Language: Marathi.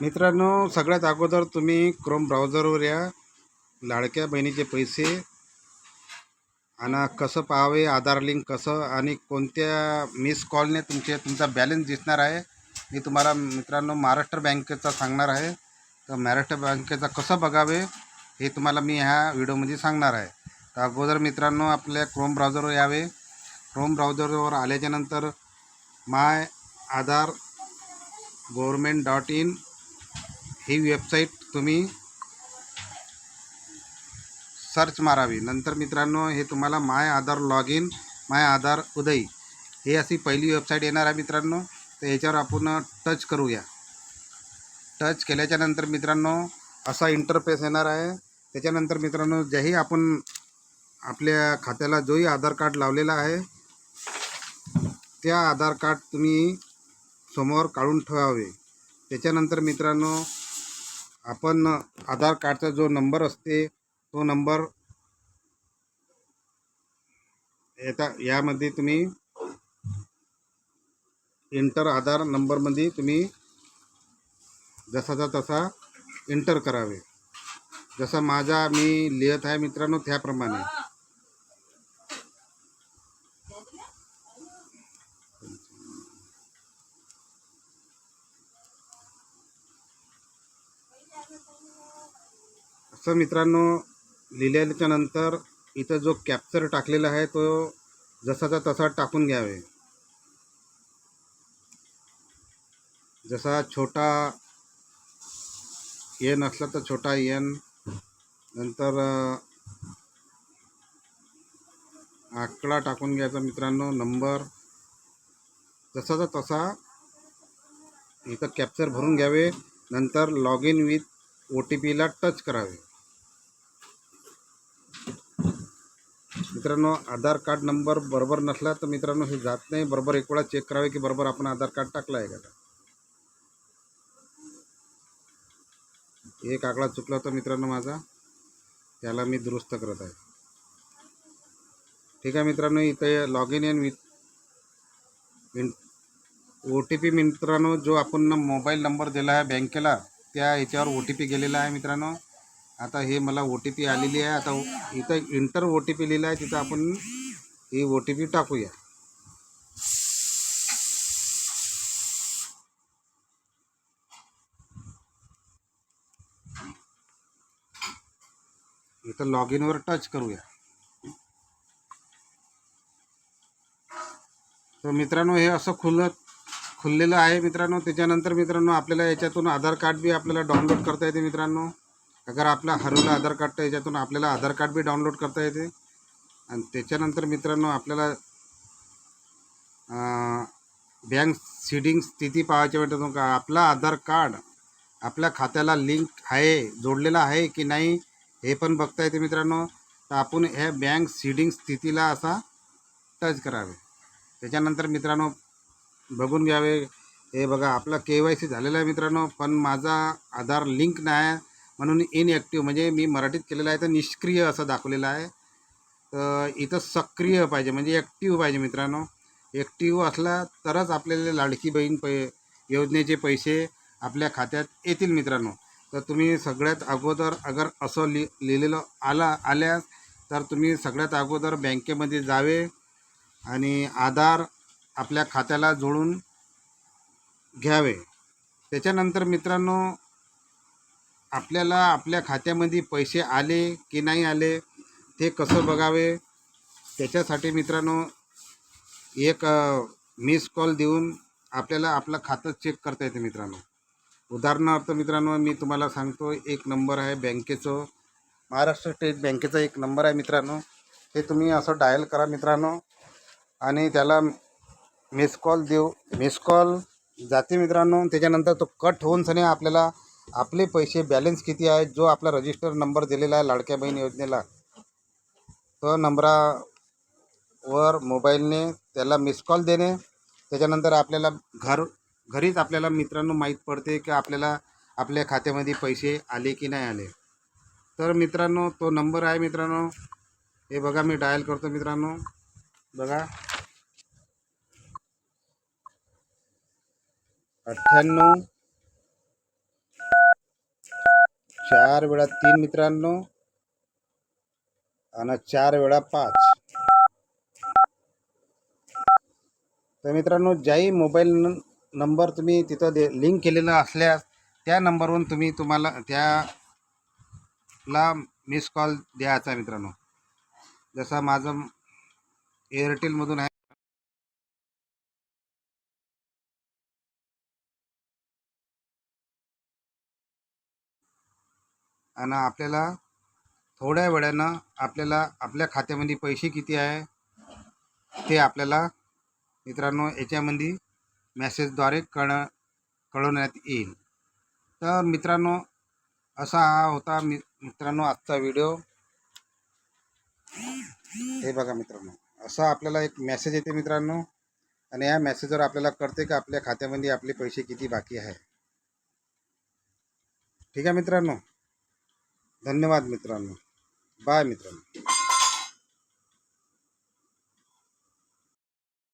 मित्रांनो सगळ्यात अगोदर तुम्ही क्रोम ब्राउझरवर या. लाडक्या बहिणीचे पैसे. आणि कसं पाहावे आधार लिंक कसं आणि कोणत्या मिस कॉलने तुमचे तुमचा बॅलन्स दिसणार आहे मी तुम्हाला मित्रांनो महाराष्ट्र बँकेचा सांगणार आहे. तर महाराष्ट्र बँकेचा कसं बघावे हे तुम्हाला मी ह्या व्हिडिओमध्ये सांगणार आहे. तर अगोदर मित्रांनो आपल्या क्रोम ब्राउझरवर यावे. क्रोम ब्राउझरवर आल्याच्यानंतर my Aadhaar government dot in he website तुम्ही सर्च मारावी. नंतर मित्रांनो हे तुम्हाला माय आधार लॉग इन माय आधार उदय हे अशी पहिली वेबसाईट येणार आहे मित्रांनो. तर याच्यावर आपण टच करूया. टच केल्याच्यानंतर मित्रांनो असा इंटरफेस येणार आहे. त्याच्यानंतर मित्रांनो ज्याही आपण आपल्या खात्याला जोही आधार कार्ड लावलेला आहे त्या आधार कार्ड तुम्ही समोर काढून ठेवावे. त्याच्यानंतर मित्रांनो आपण आधार कार्डचा जो नंबर असते तो नंबर येता यामध्ये तुम्ही इंटर आधार नंबरमध्ये तुम्ही जसाचा तसा इंटर करावे. जसा माझा मी लिहित आहे मित्रांनो त्याप्रमाणे. असं मित्रांनो लिहिल्याच्या नंतर इथं जो कॅप्चर टाकलेला आहे तो जसाचा तसा टाकून घ्यावे. जसा छोटा एन असला तर छोटा एन नंतर आकडा टाकून घ्यायचा मित्रांनो नंबर. जसाचा तसा इथं कॅप्चर भरून घ्यावे. नंतर log in with O T पीला टच करावे. मित्रांनो आधार कार्ड नंबर बरोबर नसला तर मित्रांनो हे जात नाही. बरोबर एक वेळा चेक करावे की बरोबर आपण आधार कार्ड टाकला आहे का? एक आकडा चुकला होता मित्रांनो माझा. त्याला मी दुरुस्त करत आहे. ठीक आहे मित्रांनो इथे log in in with O T P मित्रांनो जो आपण मोबाईल नंबर दिला आहे बँकेला त्या याच्यावर ओ टी पी गेलेला आहे मित्रांनो. आता हे मला ओ टी पी आलेली आहे. आता इथं इंटर ओ टी पी लिहिलं आहे. तिथं आपण ही ओ टी पी टाकूया. इथं लॉग इनवर टच करूया. तर मित्रांनो हे असं खुलत खुललेलं आहे मित्रांनो. त्याच्यानंतर मित्रांनो आपल्याला याच्यातून आधार कार्ड बी आपल्याला डाउनलोड करता येते मित्रांनो. अगर आपला हरवलं आधार कार्ड तर याच्यातून आपल्याला आधार कार्ड बी डाउनलोड करता येते. आणि त्याच्यानंतर मित्रांनो आपल्याला बँक सीडिंग स्थिती पाहायची वाटतं का आपला आधार कार्ड आपल्या खात्याला लिंक आहे जोडलेला आहे की नाही हे पण बघता येते मित्रांनो. तर आपण ह्या बँक सीडिंग स्थितीला असा टच करावे. त्याच्यानंतर मित्रांनो बघून घ्यावे. हे बघा आपला के वाय सी झालेला आहे मित्रांनो पण माझा आधार लिंक नाही म्हणून इनॲक्टिव्ह म्हणजे मी मराठीत केलेलं आहे तर निष्क्रिय असं दाखवलेलं आहे. तर इथं सक्रिय पाहिजे म्हणजे ॲक्टिव्ह पाहिजे मित्रांनो. ॲक्टिव्ह असला तरच आपल्याला लाडकी बहीण पै योजनेचे पैसे आपल्या खात्यात येतील मित्रांनो. तर तुम्ही सगळ्यात अगोदर अगर असं लि लिहिलेलं आला आल्यास तर तुम्ही सगळ्यात अगोदर बँकेमध्ये जावे आणि आधार आपल्या खात्याला जोडून घ्यावे. त्याच्यानंतर मित्रांनो आपल्याला आपल्या खात्यामध्ये पैसे आले की नाही आले ते कसं बघावे? त्याच्यासाठी मित्रांनो एक मिस कॉल देऊन आपल्याला आपलं खातं चेक करता येते मित्रांनो. उदाहरणार्थ मित्रांनो मी तुम्हाला सांगतो एक नंबर आहे बँकेचं महाराष्ट्र स्टेट बँकेचा एक नंबर आहे मित्रांनो. हे तुम्ही असं डायल करा मित्रांनो. आणि त्याला मिस कॉल देऊ मिस कॉल. जाते मित्रांनो त्याच्यानंतर तो कट होऊन सने आपल्याला आपले पैसे बॅलन्स किती आहे जो आपला रजिस्टर नंबर दिलेला आहे लाडक्या बहीण योजनेला. तो नंबरावर मोबाईलने त्याला मिस कॉल देणे. त्याच्यानंतर आपल्याला घर घरीच आपल्याला मित्रांनो माहीत पडते की आपल्याला आपल्या खात्यामध्ये पैसे आले की नाही आले. तर मित्रांनो तो नंबर आहे मित्रांनो. हे बघा मी डायल करतो मित्रांनो. बघा. अठ्ठ्याण्णव. चार वेळा तीन मित्रांनो. आणि चार वेळा पाच. तर मित्रांनो ज्याही मोबाईल नंबर तुम्ही तिथं दे लिंक केलेला असल्यास त्या नंबरवरून तुम्ही तुम्हाला त्याला मिस कॉल द्यायचा मित्रांनो. जसा माझं एअरटेलमधून आहे. आणि आपल्याला थोड्या वेळानं आपल्याला आपल्या खात्यामध्ये पैसे किती आहे ते आपल्याला मित्रांनो याच्यामध्ये मॅसेजद्वारे कळ कळवण्यात येईल. तर मित्रांनो असा हा होता मि मित्रांनो आजचा व्हिडिओ. हे बघा मित्रांनो असा आपल्याला एक मेसेज येते मित्रांनो. आणि या मेसेजवर आपल्याला कळते की आपल्या खात्यामध्ये आपले पैसे किती बाकी आहे. ठीक आहे मित्रांनो? धन्यवाद मित्रांनो. बाय मित्रांनो.